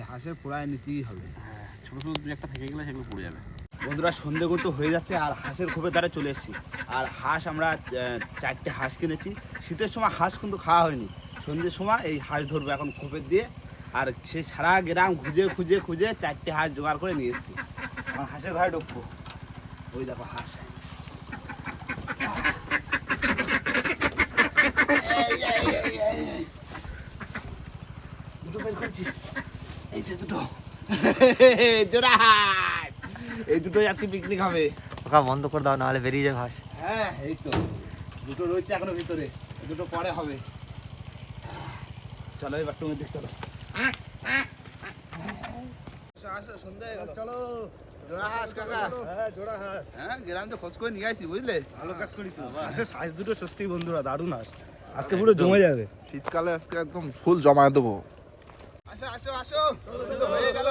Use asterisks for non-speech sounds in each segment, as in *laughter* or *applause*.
এই হাঁসের পোড়ায় নিতেই হবে। হ্যাঁ ছোটো ছোটো দু একটা থেকে গেলে সেগুলো পড়ে যাবে। বন্ধুরা সন্ধে কিন্তু হয়ে যাচ্ছে আর হাঁসের খোপের দ্বারা চলে এসেছি। আর হাঁস আমরা চারটে হাঁস কিনেছি। শীতের সময় হাঁস কিন্তু খাওয়া হয়নি। সন্ধ্যের সময় এই হাঁস ধরবো এখন খোপের দিয়ে। আর সে সারা গ্রাম খুঁজে খুঁজে খুঁজে চারটে হাঁস জোগাড় করে নিয়ে এসেছি। আমার হাঁসের ঘরে ঢুকবো। ওই দেখো হাঁস এই, এই, এই, এই, এই। দুটো বের করেছি এই যে দুটো *laughs* এই দুটোই আজকে পিকনিক হবে। ওকা বন্ধ করে দাও নাহলে বেরিয়ে যাবে হাঁস। হ্যাঁ এই তো। দুটো রয়েছে এখনও ভিতরে। দুটো পরে হবে। চলো এবার চলো চলো। জোড়া হাঁস কাকা। হ্যাঁ জোড়া হাঁস হ্যাঁ গ্রাম তো খোঁজ করে নিয়ে বুঝলে? ভালো কাজ হাঁসের সাইজ দুটো সত্যি বন্ধুরা দারুণ হাঁস। আজকে পুরো জমে যাবে। শীতকালে আজকে একদম ফুল জমায়ে দেবো। আসো আসো আসো। হয়ে গেল।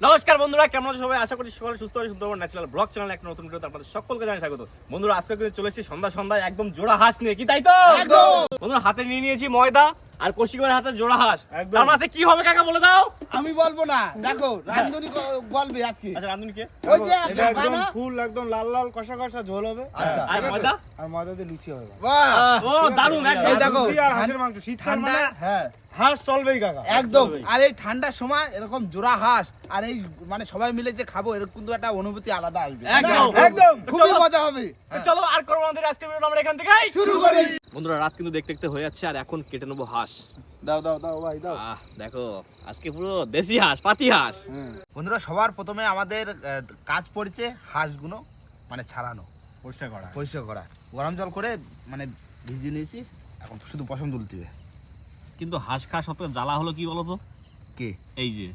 নমস্কার বন্ধুরা কেমন আছো সবাই? আশা করি সকালে সুস্থ হবে সুন্দরবন ন্যাচারাল ব্লগ চ্যানেল এক নতুন ভিডিওতে আপনাদের সকলকে জানাই স্বাগত। বন্ধুরা আজকে কিন্তু চলে এসেছি সন্ধ্যা সন্ধ্যায় একদম জোড়া হাঁস নিয়ে। কি তাই তো? একদম। বন্ধুরা হাতে নিয়ে নিয়েছি ময়দা আর কৌশিকের হাতে জোড়া হাঁস। একদম। তার মাঝে কি হবে কাকা বলে দাও। আমি বলব না। দেখো রান্ধুনি বলবে আজকে। আচ্ছা রাঁধুনি কে? ওই যে একদম ফুল একদম লাল লাল কষা কষা ঝোল হবে। আচ্ছা। আর ময়দা? আর ময়দা দিয়ে লুচি হবে। বাহ। ও দারুণ একদম। দেখো, লুচি আর হাঁসের মাংস শীতকাল ঠান্ডা মানে হ্যাঁ। হাঁস চলবেই কাকা। একদম। আর এই ঠান্ডার সময় এরকম জোড়া হাঁস আর এই মানে সবাই মিলে যে খাব এরকম কিন্তু একটা অনুভূতি আলাদা আসবে। একদম। খুবই মজা হবে। চলো আর করব আমাদের আজকে ভিডিও আমরা এখান থেকে শুরু করি। বন্ধুরা রাত কিন্তু দেখতে দেখতে হয়ে যাচ্ছে আর এখন কেটে নেব হাঁস। দাও দাও দাও ভাই দাও। আহ দেখো আজকে পুরো দেশি হাঁস পাতি হাঁস। বন্ধুরা সবার প্রথমে আমাদের কাজ পড়ছে হাঁসগুলো মানে ছাড়ানো। পরিষ্কার করা। পরিষ্কার করা। গরম জল করে মানে ভিজিয়ে নিয়েছি এখন শুধু পছন্দ তুলতে হবে। কিন্তু হাঁস খাওয়া সব থেকে জ্বালা হলো কি বলতো? কে? এই যে।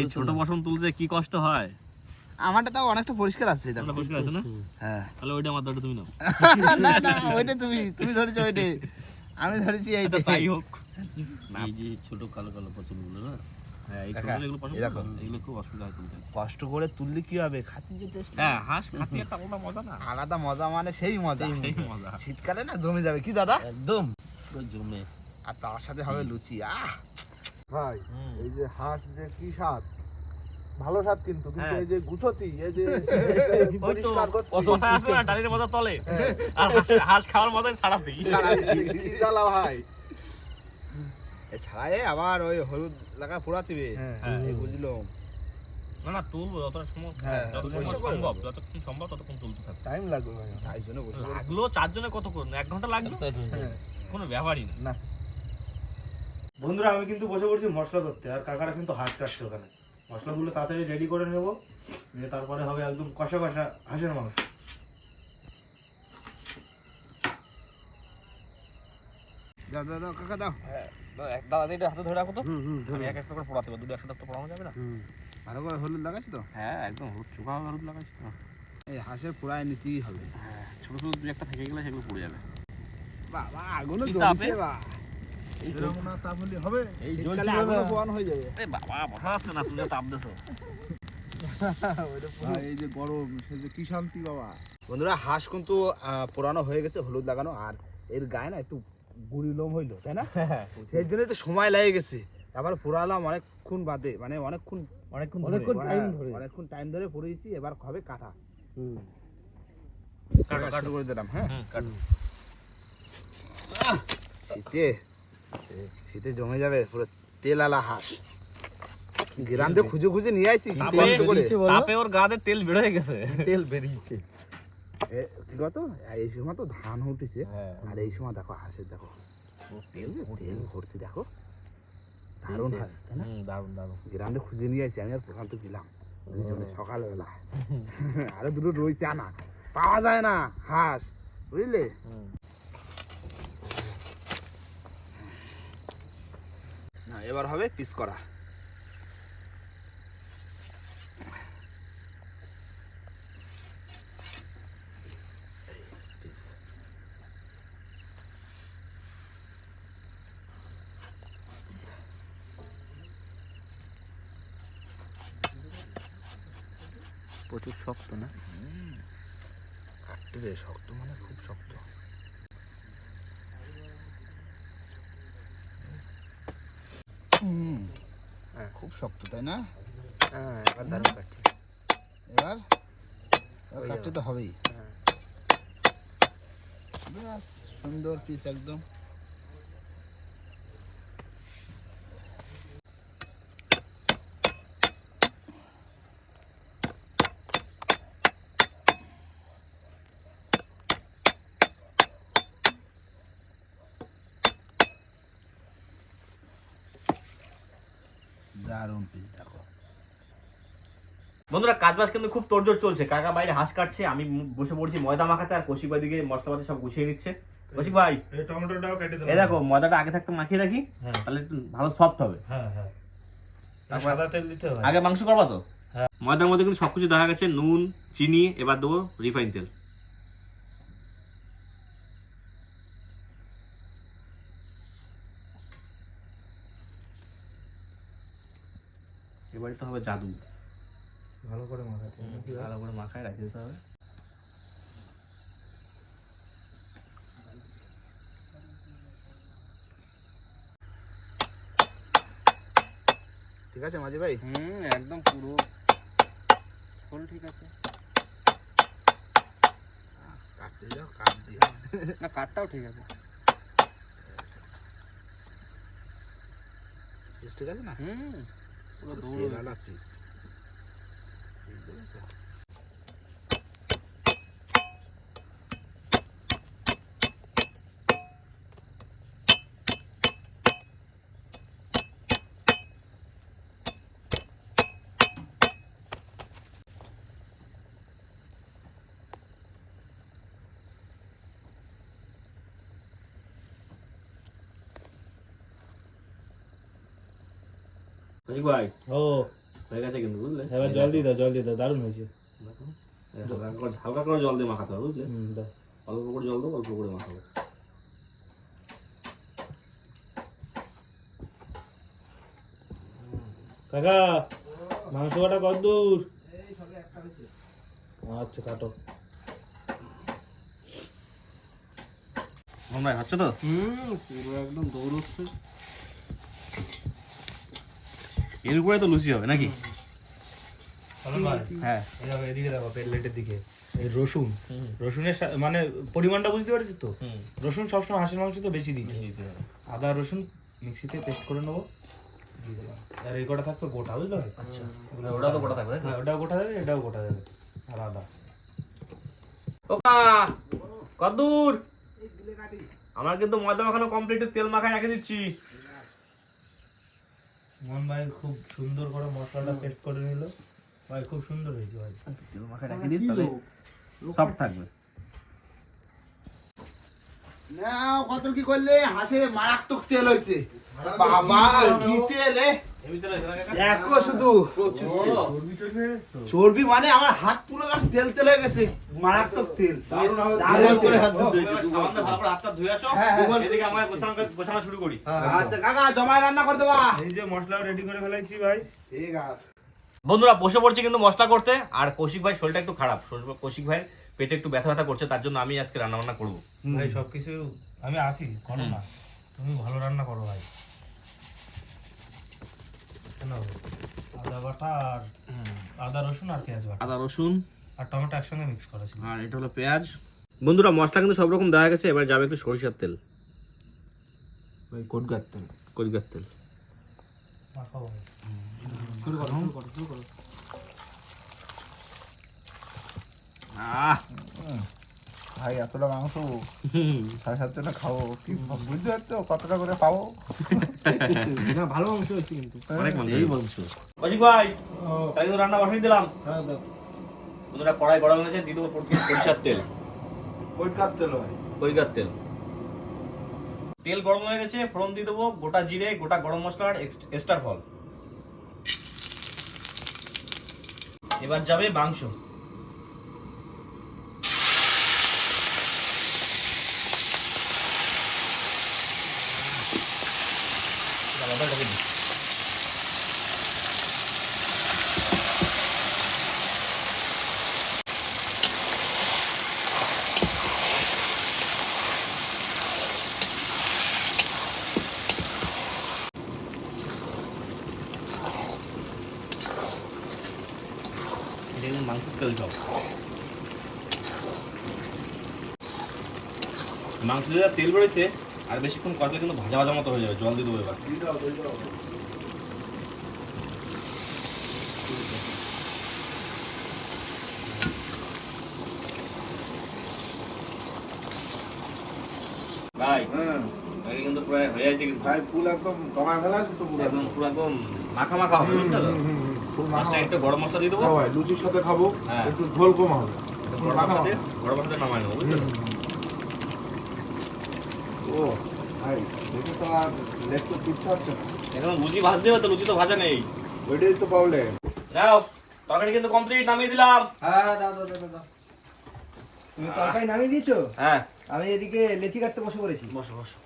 এই ছোট পশম তুলতে কি কষ্ট হয়? আমারটা তাও অনেকটা পরিষ্কার আছে ওটা পরিষ্কার আছে না? হ্যাঁ। তাহলে ওইটা আমার তুমি নাও। না না ওইটা তুমি তুমি ধরেছো ওইটা। আমি ধরেছি এই আচ্ছা, তাই হোক। এই যে ছোট কালো কালো না? হ্যাঁ। করো? এগুলো খুব অসুবিধা হয় তুলতে কষ্ট করে তুললে কি হবে? খাতি হ্যাঁ হাঁস খাতি আলাদা মজা না। মানে সেই মজা। সেই মজা। শীতকালে না জমে যাবে। কি দাদা? একদম। পুরো জমে। আর তার সাথে হবে লুচি আহ! ভাই এই যে হাঁস যে কি স্বাদ? ভালো স্বাদ কিন্তু কিন্তু হ্যাঁ। এই যে গুছতি এই যে *laughs* কথা আছে না ডালির মজা তলে। আর হাঁস- হাঁস খাওয়ার মজাই ছাড়া দিই জ্বালা ভাই। ছাড়াই আবার ওই হলুদ লাগা পোড়াতিবে হ্যাঁ। হ্যাঁ। বুঝলো না না তুলবো যতটা সম্ভব। হ্যাঁ, যতক্ষণ সম্ভব যতক্ষণ সম্ভব ততক্ষণ তুলতে থাকবে। টাইম লাগবে ভাই। লাগল চারজনে কত করুন? এক ঘণ্টা লাগবে? হয়ে হ্যাঁ। কোনো ব্যাপারই না। না। বন্ধুরা আমি কিন্তু বসে পড়ছি মশলা করতে আর কাকারা কিন্তু হাঁস কাটছে ওখানে। মশলাগুলো তাড়াতাড়ি রেডি করে নেব নিয়ে তারপরে হবে একদম কষা কষা হাঁসের মাংস। দাও দাও দাও কাকা দাও। দাদা এটা হাতে ধরে রাখো তো। হুম হুম আমি এক একটা করে পড়াতে পারব দুটো একসাথে তো পড়ানো যাবে না। ভালো করে হলুদ লাগাচ্ছি তো? হ্যাঁ একদম হলুদ শুকা হলুদ লাগাইছি। তো এই হাঁসের পোড়ায় নিতেই হবে। হ্যাঁ ছোট ছোট দু একটা থেকে গেলে সেগুলো পড়ে যাবে। বাবা আগুনও জ্বলছে বা? এরকম না তা বললে হবে? এই শীতকালে আগুনও পোড়ানো হয়ে যাবে। আরে বাবা বসা যাচ্ছে না তুমি তাপ দেছো। *laughs* এই যে গরম সে যে কি শান্তি বাবা। বন্ধুরা হাঁস কিন্তু পোড়ানো হয়ে গেছে হলুদ লাগানো আর এর গায়ে না একটু গুড়ি লোম হইল তাই না? *laughs* সেই জন্য একটু সময় লেগে গেছে। তারপরে পোড়ালাম অনেকক্ষণ বাদে মানে অনেকক্ষণ অনেকক্ষণ অনেকক্ষণ টাইম ধরে। অনেকক্ষণ টাইম ধরে পড়েছি এবার হবে কাটা। কাটো কাটো শুরু করে দিলাম হ্যাঁ? হুম কাটো। শীতে শীতে জমে যাবে পুরো তেল আলা হাঁস। গ্রাম দিয়ে খুঁজে খুঁজে নিয়ে আসছি কি তাপে ওর গাতে তেল বের হয়ে গেছে। তেল বেরিয়েছে। এ, কি কত এই সময় তো ধান উঠেছে। হ্যাঁ। আর এই সময় দেখো হাঁসের দেখো। তেল তেল ভর্তি দেখো। দারুণ হাঁস তাই না? হুম দারুণ দারুণ গ্রামে খুঁজে নিয়ে আসছি আমি আর প্রশান্ত গেলাম। দুজনে সকালবেলা। আরও দুটো রয়েছে আনা। পাওয়া যায় না হাঁস বুঝলে? এবার হবে পিস করা। প্রচুর শক্ত না? কাটতে রে শক্ত মানে খুব শক্ত হুম হ্যাঁ। খুব শক্ত তাই না? হ্যাঁ এবার দারুণ কাটছে। এবার এবার কাটতে তো হবেই। হ্যাঁ। ব্যাস সুন্দর পিস একদম দারুণ পিস দেখো বন্ধুরা কাজ বাজ কিন্তু খুব তোড়জোড় চলছে। কাকা বাইরে হাঁস কাটছে আমি বসে পড়ছি ময়দা মাখাতে আর কৌশিক ভাই দিকে মশলাপাতি সব গুছিয়ে নিচ্ছে। কৌশিক ভাই এই টমেটোটাও কেটে এই দেখো ময়দাটা আগে থাকতে মাখিয়ে রাখি হ্যাঁ। তাহলে একটু ভালো সফট হবে। হ্যাঁ হ্যাঁ। সাদা তেল দিতে হবে আগে মাংস করবা তো? হ্যাঁ। ময়দার মধ্যে কিন্তু সবকিছু দেখা গেছে নুন চিনি এবার দেবো রিফাইন তেল। এবারে তো হবে জাদু। ভালো করে মাখাতে হবে। ভালো করে মাখায় রাখতে দিতে হবে। ঠিক আছে মাঝি ভাই? হুম একদম পুরো। ফুল ঠিক আছে। কাটতে যাও কাট দিও। না কাঠটাও ঠিক আছে। ঠিক আছে না? হুম। পুরো দৌড় তেলালা পিস পেরেছ? কৌশিক ভাই ও হয়ে গেছে কিন্তু বুঝলে এবার জল দিয়ে দাও জল দিয়ে দাও দারুণ হয়েছে হালকা করে- হালকা করে জল দিয়ে মাখাতে হবে বুঝলে অল্প করে জল দেবো অল্প করে মাখাবো কাকা মাংস কাটা কত দূর আচ্ছা কাটো ভাই হচ্ছে তো হুম পুরো একদম দৌড়চ্ছে এর উপরে তো লুচি হবে নাকি? হ্যাঁ। এদিকে দেখো প্লেটের দিকে। রসুন। রসুনের মানে পরিমাণটা বুঝতে পারছিস তো? রসুন সবসময় হাঁসের মাংস তো বেশি দিই বেশি দিতে হবে। আদা রসুন মিক্সিতে পেস্ট করে নেব। আর এই কটা থাকবে গোটা বুঝলে? আচ্ছা। ওটা তো গোটা। থাকবে তো? হ্যাঁ ওটাও গোটা যাবে এটাও গোটা যাবে আর আদা। আমার কিন্তু ময়দা মাখানো কমপ্লিট তেল মাখায় রেখে দিচ্ছি। মোহন ভাই খুব সুন্দর করে মশলাটা পেস্ট করে নিল। ভাই খুব সুন্দর হয়েছে ভাই। তেল রেখে দিই তাহলে সব থাকবে। নাও কত কি করলে? হাসে মারাত্মক তেল হয়েছে বাবা কি তেল এ? দেখো শুধু। চর্বি মানে আমার হাত পুরো তেল তেল হয়ে গেছে মারাত্মক তেল। হ্যাঁ, হ্যাঁ। এদিকে আমায় গোছানো গোছানো শুরু করি। আচ্ছা কাকা জমায় রান্না করে দেবা। এই যে মশলা রেডি করে ফেলাইছি ভাই। ঠিক আছে। বন্ধুরা বসে পড়ছি কিন্তু মশলা করতে। আর কৌশিক ভাই শরীরটা একটু খারাপ। কৌশিক ভাই পেটে একটু ব্যথা ব্যথা করছে তার জন্য আমি আজকে রান্না বান্না করব। ভাই সবকিছু আমি আসি করো না। তুমি ভালো রান্না করো ভাই। আদা বাটা আর আদা রসুন আর পেঁয়াজ বাটা। আদা রসুন। আর টমেটো একসঙ্গে মিক্স করা ছিল। আর এটা হলো পেঁয়াজ। বন্ধুরা মশলা কিন্তু সব রকম দেওয়া গেছে এবার যাবে একটু সরিষার তেল। ওই কোট গাত্তেন করিকার তেল। আহ! ভাই এতটা মাংস? সাড়ে সাতটা খাব? কি বুঝতে পারছ? কতটা করে খাব না ভালো মাংস হয়েছে কিন্তু। অনেক মাংস। এই মাংস। ভাই তাই কিন্তু রান্না বসাই দিলাম। বন্ধুরা কড়াই গরম হয়ে গেছে দিয়ে দেবো সরিষার তেল। কোট গাত্তেন ভাই করিকার তেল। তেল গরম হয়ে গেছে ফোড়ন দিয়ে দেবো গোটা জিরে গোটা গরম মশলা আর এক্সট্রা ফল। এবার যাবে মাংস আলাদা ঢেকে দিই। মাংসের তেল খাও মাংস যেটা তেল বেরোচ্ছে আর বেশিক্ষণ কষলে কিন্তু ভাজা ভাজা মতো হয়ে যাবে জল দিয়ে দেবো এবার। ভাই হ্যাঁ। এটা কিন্তু প্রায় হয়ে যাচ্ছে কিন্তু। ভাই ফুল একদম জমায় ফেলা আছে তো পুরো। একদম পুরো একদম মাখা মাখা হবে ফুল মাছটা একটু গরম মশলা দিয়ে দেবো? হ্যাঁ ভাই লুচির সাথে খাব। হ্যাঁ। একটু ঝোল কম হবে। গরম মশলা গরম মশলা নামাই নেব ও ভাই দেখে তো আর লেগ তো তুলতে হচ্ছে না। এখন লুচি ভাজতে হবে তো লুচি তো ভাজা নেই। ওইটাই তো প্রবলেম নাও তরকারি কিন্তু কমপ্লিট নামিয়ে দিলাম। হ্যাঁ হ্যাঁ দাও দাও দাও দাও তুমি তরকারি নামিয়ে দিয়েছ? হ্যাঁ। আমি এদিকে লেচি কাটতে বসে পড়েছি। বসো বসো।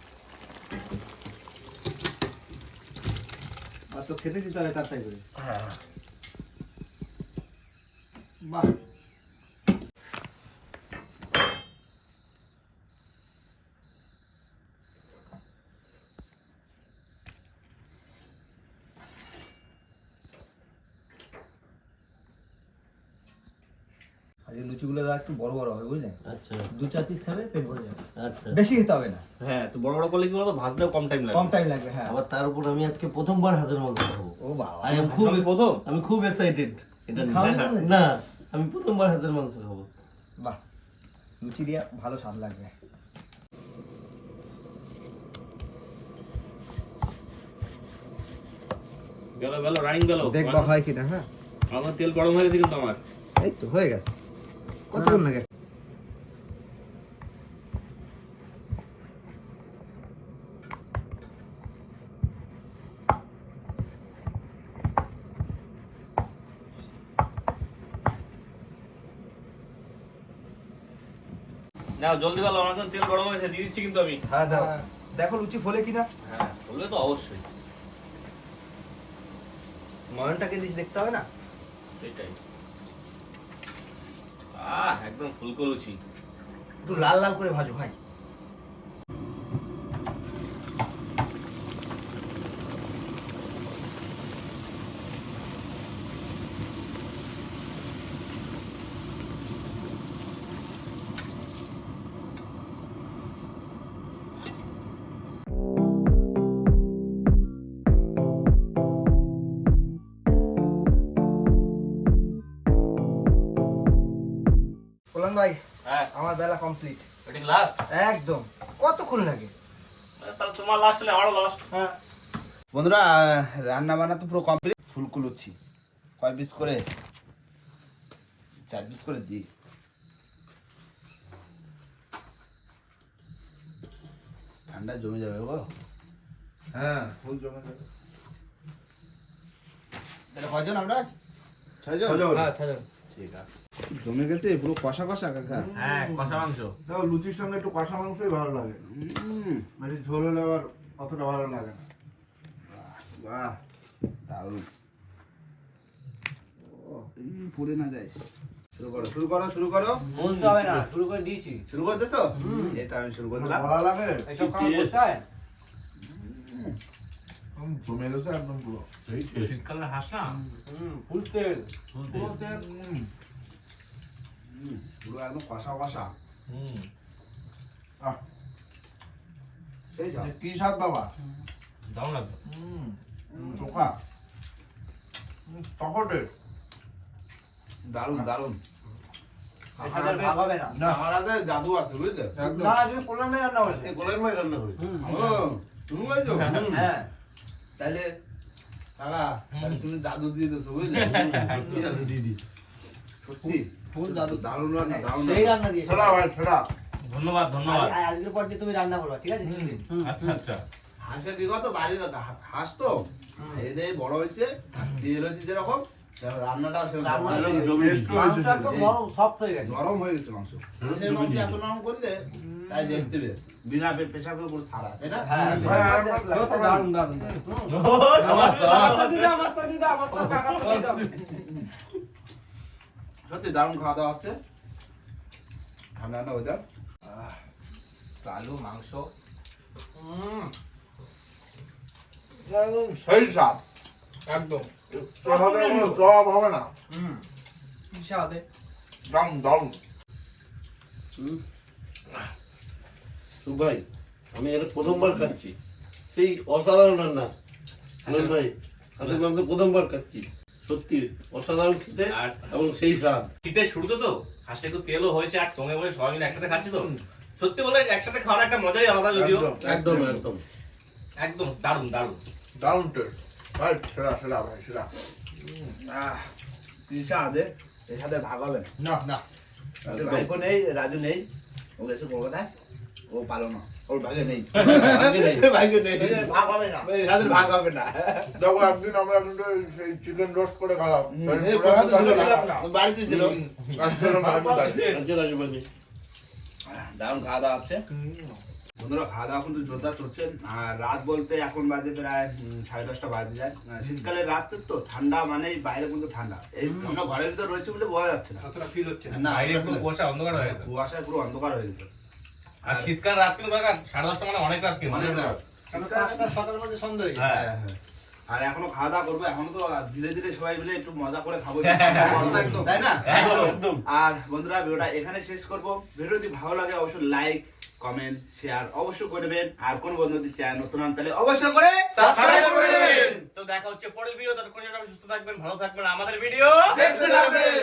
আর তো খেতে দিতে হবে তাড়াতাড়ি করে। হ্যাঁ। বাহ। আজকে লুচিগুলো দাদা একটু বড় বড় হবে বুঝলে? আচ্ছা। দু চার পিস খাবে পেট ভরে যাবে। আচ্ছা। বেশি খেতে হবে না। হ্যাঁ তো বড় বড় করলে কি বলতো ভাজতেও কম টাইম লাগে কম টাইম লাগবে হ্যাঁ। আবার তার উপর আমি আজকে প্রথমবার হাজার মাংস খাব। ও বাবা। আই খুব প্রথম? আমি খুব এক্সাইটেড এটা। খাওয়া যাবে না? আমি প্রথমবার হাজার মাংস খাব। বাহ লুচি দিয়ে ভালো স্বাদ লাগবে। গেল গেল রানিং গেল দেখবা হয় কিনা হ্যাঁ? আমার তেল গরম হয়ে গেছে কিন্তু আমার। এই তো হয়ে গেছে। কতক্ষণ লাগে? নাও জলদি ভালো আমার তেল গরম হয়েছে দিয়ে দিচ্ছি কিন্তু আমি। হ্যাঁ দাও। দেখো লুচি ফোলে কিনা? হ্যাঁ বললে তো অবশ্যই। ময়নটাকে দিস দেখতে হবে না? সেটাই। আহ একদম ফুলকো লুচি। একটু লাল লাল করে ভাজো ভাই। বললাম ভাই হ্যাঁ। আমার বেলা কমপ্লিট এটা লাস্ট একদম। কতক্ষণ লাগে? তাহলে তোমার লাস্ট হলে আমারও লাস্ট হ্যাঁ। বন্ধুরা রান্না বান্না তো পুরো কমপ্লিট ফুলকু লুচি কয় পিস করে? চার পিস করে দিই। ঠান্ডা জমে যাবে গো। হ্যাঁ ফুল জমে যাবে। তাহলে কয়জন আমরা? ছয়জন? ছজন। হ্যাঁ ছাড়ো ঠিক আছে। জমে গেছে পুরো কষা কষা কাকা। হ্যাঁ কষা মাংস। দেখো লুচির সঙ্গে একটু কষা মাংসই ভালো লাগে। বেশি ঝোল হলে আবার অতটা ভালো লাগে না। বাহ দারুণ। পড়ে না যাইস শুরু করো শুরু করো শুরু করো। বলতে হবে না শুরু করে দিয়েছি। শুরু করে দিছো এই তো আমি শুরু করে ভালো লাগে। এইসব খাবার বসতে হয় একদম জমে গেছে একদম পুরো সেই শীতকালের হাঁস না? হুম ফুল তেল। ফুল পুরো তেল। হুম, পুরো একদম কষা কষা। হুম। আহ, সেই যে। কি স্বাদ বাবা? দারুণ লাগবে। চোখা। তকটে দারুণ দারুণ। এই সাথে ভাগ হবে না। না জাদু আছে বুঝলে? না আজকে কল্যাণে রান্না হয়েছে। এই গোলাম রান্না করে তুমি বলছো হ্যাঁ। তাহলে কাকা তাহলে তুমি জাদু দিয়ে দিছো বুঝলে? জাদু দিয়ে দিদি সত্যি? ফুল জাদু। দারুণ রান্না দারুণ সেই রান্না। দিয়ে। দিয়েছে ভাই ছেড়া ধন্যবাদ ধন্যবাদ। আজকের পর দিয়ে তুমি রান্না করবা ঠিক আছে? আচ্ছা আচ্ছা। হাঁসের বিগত বাড়ির হাঁস তো? এদের বড় হয়েছে দিয়ে হয়েছে যেরকম। জমে গেছে। মাংস নরম হয়ে গেছে। হয়ে মাংস মাংস এত নরম করলে তাই দেখতে বিনা প্রেশার করে ছাড়া তাই না? হ্যাঁ দারুণ সত্যি দারুণ খাওয়া দাওয়া হচ্ছে। ঠান্ডা ঠান্ডা ওয়েদার আলু মাংস। সেই স্বাদ। একদম। এভাবে কোনো জবাব হবে না। স্বাদে দাম দাম। তো ভাই আমি এটা প্রথমবার খাচ্ছি। সেই অসাধারণ রান্না। আনন্দ ভাই হাঁসের মাংস প্রথমবার খাচ্ছি। সত্যি অসাধারণ খেতে আর এবং সেই স্বাদ। শীতের শুরুতে তো হাঁসে একটু তেলও হয়েছে আর টঙে বসে সবাই মিলে একসাথে খাচ্ছি তো। সত্যি বলে একসাথে খাওয়ার একটা মজাই আলাদা যদিও। একদম একদম। একদম দারুণ দারুণ। দারুণ টেস্ট। ভাই সেরা সেরা ভাই সেরা আহ, স্বাদে এর সাথে ভাগ হবে। না। না। ভাইপো নেই রাজু নেই ও গেছে কলকাতায় ও পালো না। ওর ভাগে নেই। *laughs* ভাগে নেই। ভাগ হবে না। এর ভাগ হবে না। দেখো একদিন আমরা কিন্তু সেই চিকেন রোস্ট করে খাওয়া বাড়িতে ছিল। দারুণ খাওয়া দাওয়া হচ্ছে। বন্ধুরা খাওয়া দাওয়া কিন্তু জোরদার চলছে। আর রাত বলতে এখন বাজে প্রায় সাড়ে দশটা বাজে যায়। শীতকালে শীতকালের রাত তো ঠান্ডা মানে বাইরে কিন্তু ঠান্ডা। এই আমরা ঘরের ভিতরে রয়েছে বলে বোঝা যাচ্ছে না। ফিল হচ্ছে না। কুয়াশা অন্ধকার হয়ে গেছে। কুয়াশায় পুরো অন্ধকার হয়ে গেছে। আর শীতকাল রাত কিন্তু সাড়ে দশটা মানে অনেক রাত কিন্তু। অনেক রাত। সন্ধ্যা হয়ে যায়। হ্যাঁ। হ্যাঁ, হ্যাঁ। আর এখনও খাওয়া দাওয়া করব এখনও তো ধীরে ধীরে সবাই মিলে একটু মজা করে খাব। তাই না? আর বন্ধুরা ভিডিওটা এখানে শেষ করব। ভিডিও যদি ভালো লাগে অবশ্যই লাইক কমেন্ট শেয়ার অবশ্যই করবেন আর কোন বন্ধু যদি চ্যানেল নতুন হন তাহলে অবশ্যই করে সাবস্ক্রাইব করে দেবেন। তো দেখা হচ্ছে পরের ভিডিও ততক্ষণ সুস্থ থাকবেন ভালো থাকবেন। আমাদের ভিডিও দেখতে থাকবেন।